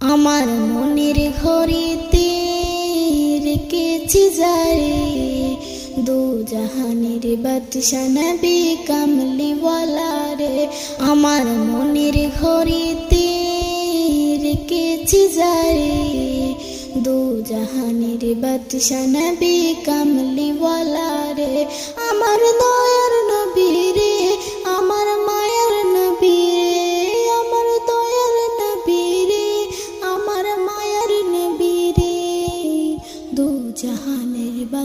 আমার মনের ঘরেতে রেখেছি যারে, দু জাহানের বাদশা নবী কামলিওয়ালা রে আমার মনের ঘরেতে রেখেছি যারে, দু জাহানের বাদশা নবী কামলিওয়ালা রে আমার দয়ার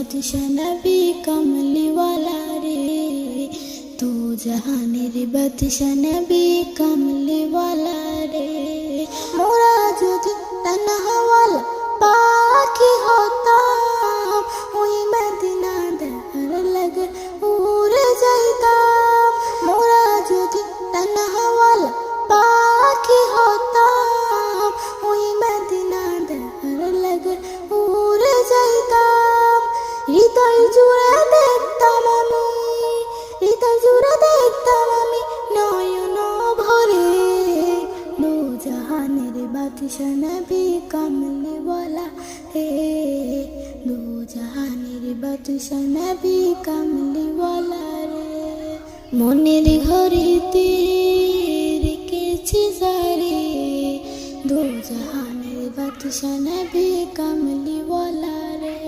জাহানের বাদশা নবী কমলিওয়ালা রে দু জাহানের বাদশা নবী কমলিওয়ালা রে মোরা যদি তনহওয়ালা পাখি হতাম ওই মদিনা দেখার লাগে উড়ে যাইতাম মোরা যদি তনহওয়ালা পাখি হতাম হৃদয় জুড়ে দেখতাম আমি হৃদয় জুড়ে দেখতাম আমি নয়ন ভরে দু জাহানের বাদশা নবী কমলে বলা হে দু জাহানের বাদশা নবী কমলে বলা রে মনের ঘরেতে রেখেছি যারে দু জাহানের বাদশা নবী কমলি বলা রে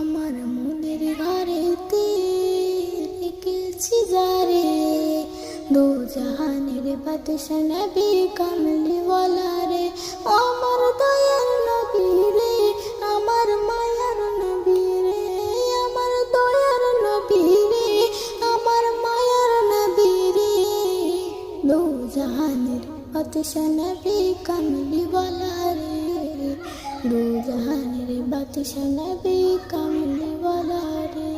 আমার মনের ঘরেতে রেখেছি যারে। দু জাহানের বাদশা নবী, কমলি বলা রে আমার দয়ার নবী রে, আমার মায়ার নবী রে, আমার দয়ার নবী রে, আমার মায়ার নবী রে। দু জাহানের বাদশা নবী রে দু জাহানের बात नबी कमली वाला रे